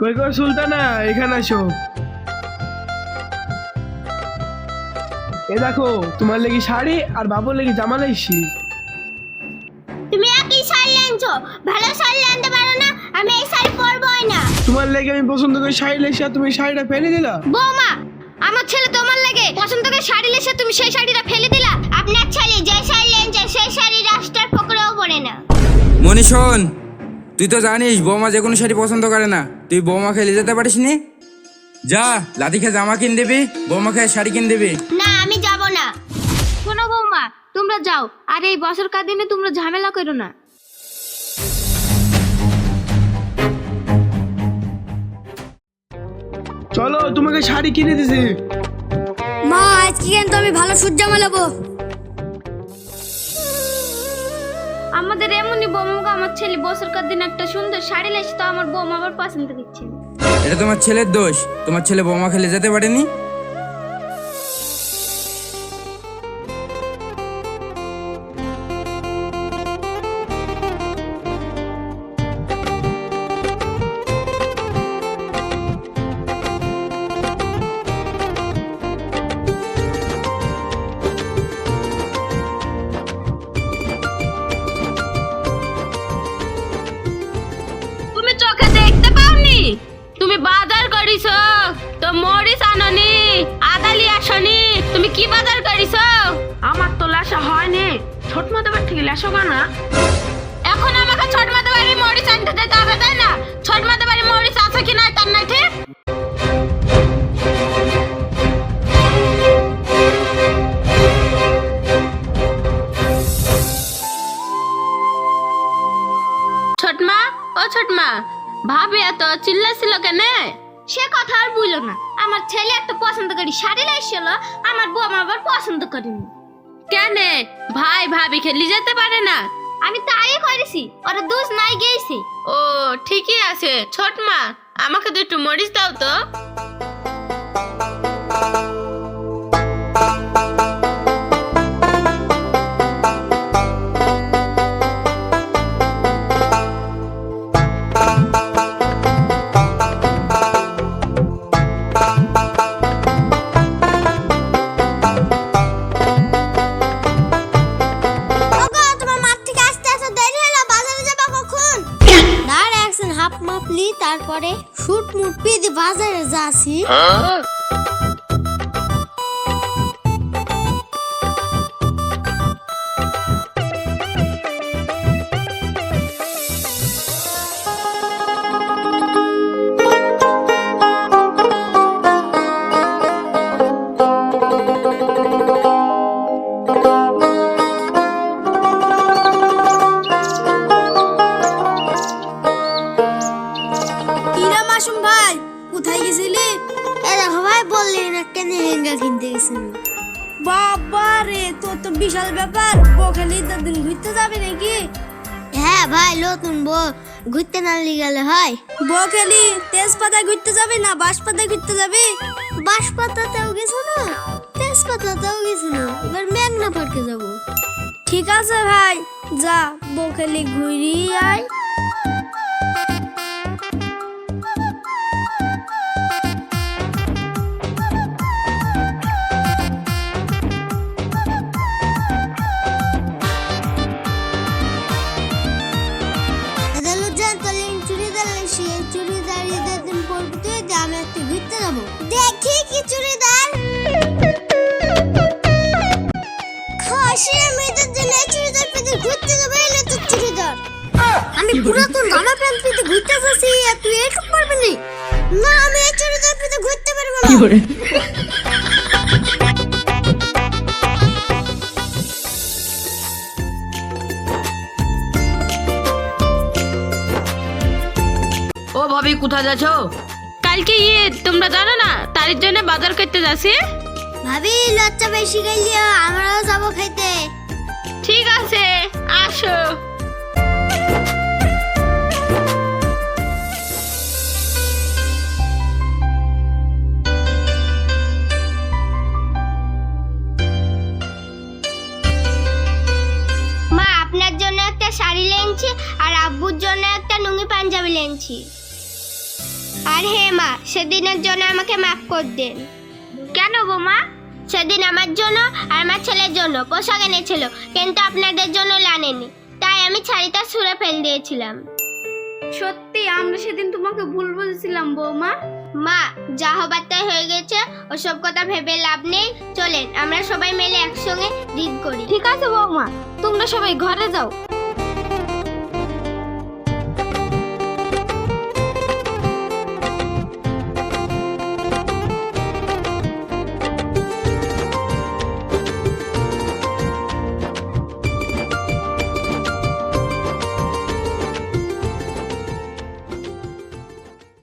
কই কই সুলতানা এখানে আসো। এ দেখো তোমার লেগে শাড়ি আর বাবুর লেগে জামা লাইছি। তুমি একই শাড়ি আনছো ভালো শাড়ি আনতে পারো না আমি এই শাড়ি পরবোই না। তোমার লেগে আমি পছন্দ করে শাড়ি লাইছি আর তুমি শাড়িটা ফেলে দিলা। বৌমা আমার ছেলে তোমার লাগে পছন্দ করে শাড়ি লেসে তুমি সেই শাড়িটা ফেলে দিলা। আপনার ছেলে যে শাড়ি লেনছে সেই শাড়ি রাস্তার পকড়েও পড়ে না। মনি শোন তুই তো জানিস বৌমা যে কোনো শাড়ি পছন্দ করে না। তুই বৌমা খেলে যেতে পারিস নি? যা লাদি খেয়ে জামা কিন দিবি বৌমা খেয়ে শাড়ি কিন দিবি। না আমি যাব না। শোনো বৌমা তোমরা যাও আর এই বছর দিনে তোমরা ঝামেলা করো না। চলো তোমাকে শাড়ি কিনে দিছি। মা আজকে কিন্তু আমি ভালো সূর্য মেলাবো। আমাদের এমনই বৌমাকে আমার ছেলে বছরকার দিন একটা সুন্দর শাড়ি লাইছে তো আমার বৌমা আবার পছন্দ দিচ্ছে। এটা তোমার ছেলের দোষ তোমার ছেলে বৌমা খেলে যেতে পারেনি করিস তো মরিস আননি আদালি আসনি তুমি কি বাজার করিস আমার তো লাসা হয়নি। ছোট মতো বার থেকে লাসো না। এখন আমাকে ছোট মতো বাড়ি মরিচ আনতে যেতে হবে তাই না? ছোট মতো বাড়ি মরিচ আছে কি নাই তার নাই ঠিক ছোটমা ও ছোটমা ভাবি এত চিল্লাছিল কেন? সে কথা আর বলল না। আমার ছেলে একটা পছন্দ করি শাড়ি লাইছিল আমার বউ আমার আবার পছন্দ করিনি। কেন? ভাই ভাবি খেলি যেতে পারে না। আমি তাই করেছি ওরা দোষ নাই গেছি ও ঠিকই আছে ছোট মা আমাকে দুটো মরিচ দাও তো। তারপরে শুট মুট পিদি বাজারে যাচ্ছি। বাবা রে তোর তো বিশাল ব্যাপার। বখালি দিন ঘুরতে যাবে নাকি? হ্যাঁ ভাই নতুন বউ। ঘুরতে না গেলে হয়। বখালি তেজপাতা ঘুরতে যাবে না বাঁশপাতা ঘুরতে যাবে? বাঁশপাতাতেও গেছো না? তেজপাতাতেও গেছো না? এবার মেঘনা পার্কে যাব। ঠিক আছে ভাই যা বখালি ঘুরি আয়। যাব দেখি কি চুড়িদার। খাসি আমি ঈদের দিন চুড়িদার পেতে ঘুরতে যাব এলে তো চুড়িদার। আমি পুরাতন জামা প্যান্ট পেতে ঘুরতে যাচ্ছি আর তুই পারবি নি? না আমি এই চুড়িদার পেতে ঘুরতে পারব না। ও ভাবি কোথায় যাচ্ছ? কালকে ইয়ে তোমরা জানো না তারির জন্য বাজার করতে যাচ্ছি। ভাবি লজ্জা বেশি গেলিও আমরাও যাব খেতে। ঠিক আছে আসো। মা আপনার জন্য একটা শাড়ি লেনছি আর আব্বুর জন্য একটা নুঙ্গি পাঞ্জাবি লেনছি। আর হে মা সেদিনের জন্য আমাকে মাফ করে দেন। কেন বৌমা সেদিন আমার জন্য আর আমার ছেলের জন্য পোশাক এনেছিল কিন্তু আপনাদের জন্য লানেনি তাই আমি শাড়িটা ছুঁড়ে ফেল দিয়েছিলাম। সত্যি আমরা সেদিন তোমাকে ভুল বুঝেছিলাম বৌমা। মা যা হবার তাই হয়ে গেছে ওসব কথা ভেবে লাভ নেই। চলেন আমরা সবাই মিলে একসঙ্গে ঈদ করি। ঠিক আছে বৌমা তোমরা সবাই ঘরে যাও।